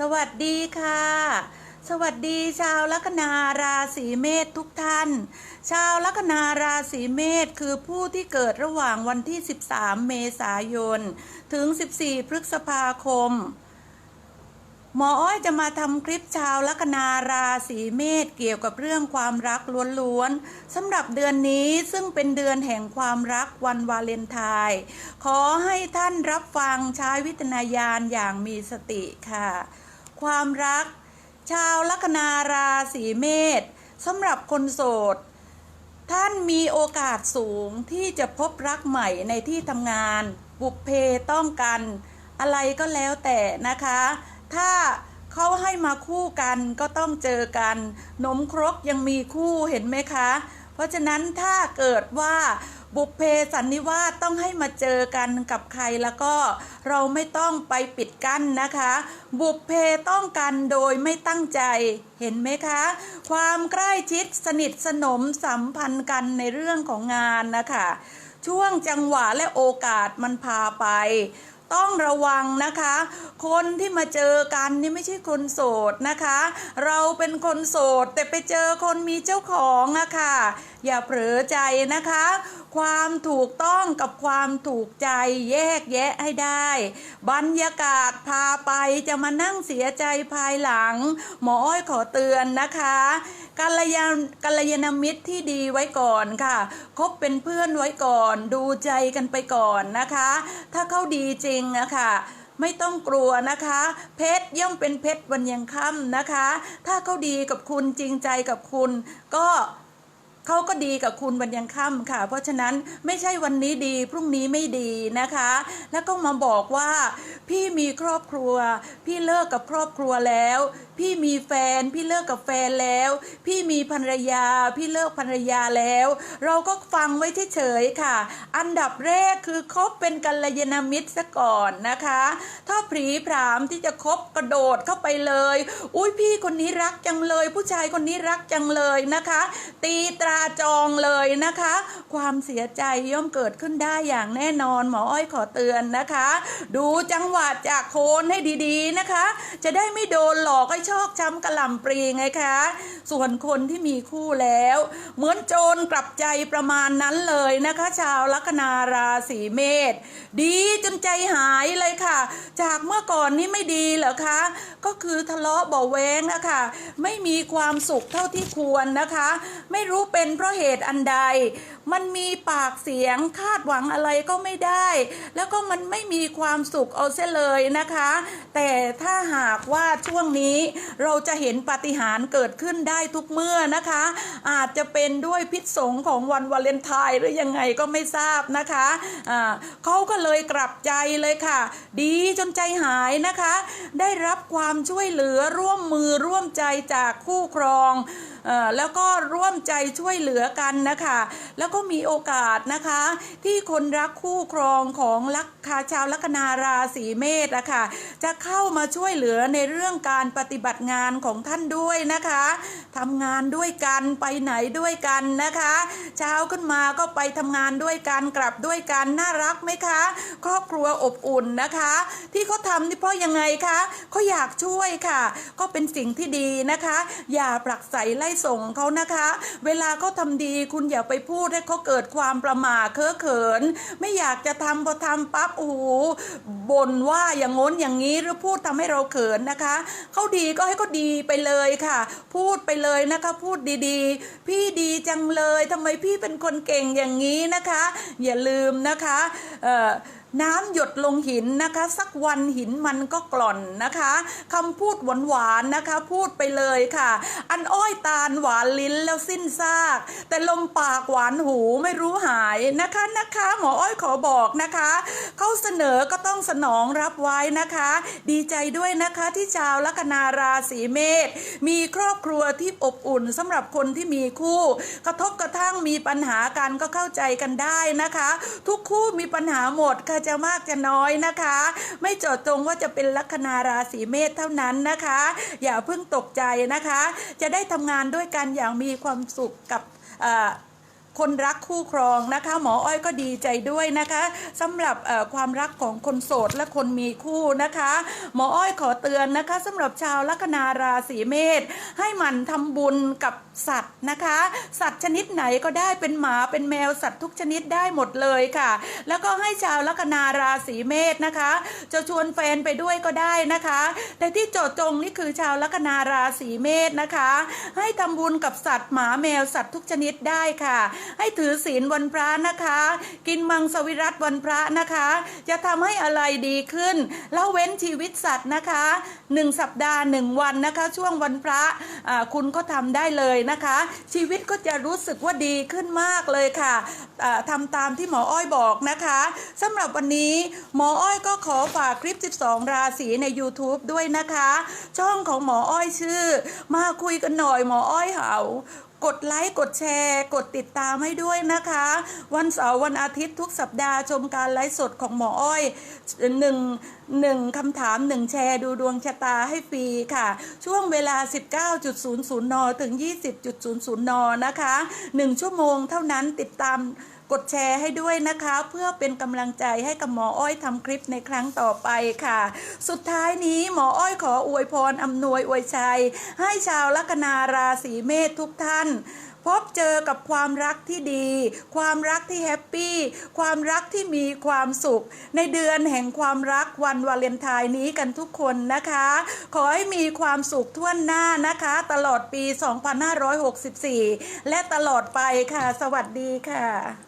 สวัสดีค่ะ สวัสดีชาวลัคนาราศีเมษทุกท่าน ชาวลัคนาราศีเมษคือผู้ที่เกิดระหว่างวันที่ 13 เมษายน ถึง 14 พฤษภาคม หมออ้อยจะมาทำคลิปชาวลัคนาราศีเมษเกี่ยวกับเรื่องความรักล้วนๆสำหรับเดือนนี้ซึ่งเป็นเดือนแห่งความรักวันวาเลนไทน์ขอให้ท่านรับฟังใช้วิจารณญาณอย่างมีสติค่ะ ความรัก ชาวลัคนาราศีเมษสำหรับคนโสด ท่านมีโอกาสสูงที่จะพบรักใหม่ในที่ทำงาน บุพเพต้องกัน อะไรก็แล้วแต่นะคะ ถ้าเขาให้มาคู่กันก็ต้องเจอกันนมครกยังมีคู่เห็นไหมคะ เพราะฉะนั้นถ้าเกิดว่า บุพเพสันนิวาสต้องให้มาเจอกันกับใครแล้วก็เราไม่ต้องไปปิดกั้นนะคะ บุพเพต้องกันโดยไม่ตั้งใจเห็นไหมคะ ความใกล้ชิดสนิทสนมสัมพันธ์กันในเรื่องของงานนะคะ ช่วงจังหวะและโอกาสมันพาไป ต้องระวังนะคะ คนที่มาเจอกันนี่ไม่ใช่คนโสดนะคะ เราเป็นคนโสดแต่ไปเจอคนมีเจ้าของอะค่ะ อย่าเผลอใจนะคะ ความถูกต้องกับความถูกใจแยกแยะให้ได้ บรรยากาศพาไปจะมานั่งเสียใจภายหลัง หมออ้อยขอเตือนนะคะ กัลยาณกัลยาณมิตรที่ดีไว้ก่อนค่ะ คบเป็นเพื่อนไว้ก่อน ดูใจกันไปก่อนนะคะ ถ้าเขาดีจริงนะคะไม่ต้องกลัวนะคะ เพชรย่อมเป็นเพชรวันยังค่ำนะคะ ถ้าเขาดีกับคุณจริงใจกับคุณ ก็ เขาก็ดีกับคุณวันยังค่ำค่ะ เพราะฉะนั้นไม่ใช่วันนี้ดีพรุ่งนี้ไม่ดีนะคะ แล้วก็มาบอกว่า พี่มีครอบครัว พี่เลิกกับครอบครัวแล้ว พี่มีแฟน พี่เลิกกับแฟนแล้ว พี่มีภรรยา พี่เลิกภรรยาแล้ว เราก็ฟังไว้เฉยๆค่ะ อันดับแรกคือคบเป็นกัลยาณมิตรซะก่อนนะคะ ถ้าผรีผรามที่จะคบกระโดดเข้าไปเลย อุ้ยพี่คนนี้รักจังเลย ผู้ชายคนนี้รักจังเลยนะคะ ตีตราจองเลยนะคะ ความเสียใจย่อมเกิดขึ้นได้อย่างแน่นอน หมออ้อยขอเตือนนะคะ ดูจังหวะจากโคนให้ดีๆนะคะ จะได้ไม่โดนหลอกให้ชอกช้ำกระหล่ำปรีไงคะ ส่วนคนที่มีคู่แล้ว เหมือนโจรกลับใจประมาณนั้นเลยนะคะ ชาวลัคนาราศีเมษดีจนใจหายเลยค่ะ จากเมื่อก่อนนี้ไม่ดีเหรอคะ ก็คือทะเลาะเบาแวงนะคะไม่มีความสุขเท่าที่ควรนะคะ ไม่รู้เป็นเพราะเหตุอันใด มันมีปากเสียงคาดหวังอะไรก็ไม่ได้ แล้วก็มันไม่มีความสุขเอาเสียเลยนะคะ แต่ถ้าหากว่าช่วงนี้เราจะเห็นปาฏิหาริย์เกิดขึ้นได้ทุกเมื่อนะคะ อาจจะเป็นด้วยพิษสงของวันวาเลนไทน์หรือยังไงก็ไม่ทราบนะคะอ่าเขาก็เลยกลับใจเลยค่ะ ดีจนใจหายนะคะ ได้รับความช่วยเหลือร่วมมือร่วมใจจากคู่ครอง แล้วก็ร่วมใจช่วยเหลือกันนะคะ แล้วก็มีโอกาสนะคะ ที่คนรักคู่ครองของลักคาชาวลัคนาราศีเมษอะคะจะเข้ามาช่วยเหลือในเรื่องการปฏิบัติงานของท่านด้วยนะคะทำงานด้วยกันไปไหนด้วยกันนะคะ เช้าขึ้นมาก็ไปทำงานด้วยกันกลับด้วยกันน่ารักไหมคะ ครอบครัวอบอุ่นนะคะ ที่เขาทำนี่เพราะยังไงคะเขาอยากช่วยค่ะ ก็เป็นสิ่งที่ดีนะคะ อย่าปลักใสไล่ส่งเขานะคะ เวลาเขาทำดีคุณอย่าไปพูดให้เขาเกิดความประม่าเคอะเขิน ไม่อยากจะทำพอทำปั๊บโอ้โหบ่นว่าอย่างง้นอย่างนี้หรือพูดทำให้เราเขินนะคะเขาดีก็ให้เขาดีไปเลยค่ะ พูดไปเลยนะคะ พูดดีๆ พี่ดีจังเลยทำไมพี่เป็นคนเก่งอย่างนี้นะคะ อย่าลืมนะคะเอ่อ น้ำหยดลงหินนะคะ สักวันหินมันก็กล่อนนะคะคำพูดหวานๆนะคะ พูดไปเลยค่ะ อันอ้อยตาลหวานลิ้นแล้วสิ้นซาก แต่ลมปากหวานหูไม่รู้หายนะคะนะคะ หมออ้อยขอบอกนะคะเขาเสนอก็ต้องสนองรับไว้นะคะ ดีใจด้วยนะคะที่ชาวลัคนาราศีเมษมีครอบครัวที่อบอุ่นสำหรับคนที่มีคู่ กระทบกระทั่งมีปัญหากันก็เข้าใจกันได้นะคะ ทุกคู่มีปัญหาหมดค่ะจะมากจะน้อยนะคะ ไม่เจาะจงว่าจะเป็นลัคนาราศีเมษเท่านั้นนะคะ อย่าเพิ่งตกใจนะคะ จะได้ทำงานด้วยกันอย่างมีความสุขกับคนรักคู่ครองนะคะ หมออ้อยก็ดีใจด้วยนะคะสำหรับความรักของคนโสดและคนมีคู่นะคะ หมออ้อยขอเตือนนะคะสำหรับชาวลัคนาราศีเมษให้หมันทำบุญกับสัตว์ นะคะ สัตว์ชนิดไหนก็ได้เป็นหมาเป็นแมวสัตว์ทุกชนิดได้หมดเลยค่ะ แล้วก็ให้ชาวลัคนาราศีเมษนะคะ จะชวนแฟนไปด้วยก็ได้นะคะ แต่ที่โจทย์จงนี่คือชาวลัคนาราศีเมษนะคะ ให้ทำบุญกับสัตว์หมาแมวสัตว์ทุกชนิดได้ค่ะ ให้ถือศีลวันพระนะคะ กินมังสวิรัตวันพระนะคะ จะทำให้อะไรดีขึ้นแล้วเว้นชีวิตสัตว์นะคะหนึ่งสัปดาห์หนึ่งวันนะคะ ช่วงวันพระคุณก็ทำได้เลยนะคะชีวิตก็จะรู้สึกว่าดีขึ้นมากเลยค่ะอ่าทำตามที่หมออ้อยบอกนะคะสำหรับวันนี้หมออ้อยก็ขอฝากคลิป 12 ราศีใน YouTube ด้วยนะคะ ช่องของหมออ้อยชื่อ มาคุยกันหน่อยหมออ้อยเหา กดไลค์กดแชร์ กดติดตามให้ด้วยนะคะ วันเสาร์วันอาทิตย์ทุกสัปดาห์ชมการไลฟ์สดของหมออ้อยหนึ่งหนึ่งคำถามหนึ่งแชร์ดูดวงชะตาให้ฟรีค่ะ ช่วงเวลา 19.00 น ถึง 20.00 น นะคะ 1 ชั่วโมงเท่านั้นติดตามกดแชร์ให้ด้วยนะคะ เพื่อเป็นกำลังใจให้กับหมออ้อยทำคลิปในครั้งต่อไปค่ะ สุดท้ายนี้หมออ้อยขออวยพรอำนวยอวยชัย ให้ชาวลัคนาราศีเมษทุกท่านพบเจอกับความรักที่ดี ความรักที่แฮปปี้ ความรักที่มีความสุข ในเดือนแห่งความรักวันวาเลนไทน์นี้กันทุกคนนะคะ ขอให้มีความสุขทั่วหน้านะคะ ตลอดปี 2564 และตลอดไปค่ะ สวัสดีค่ะ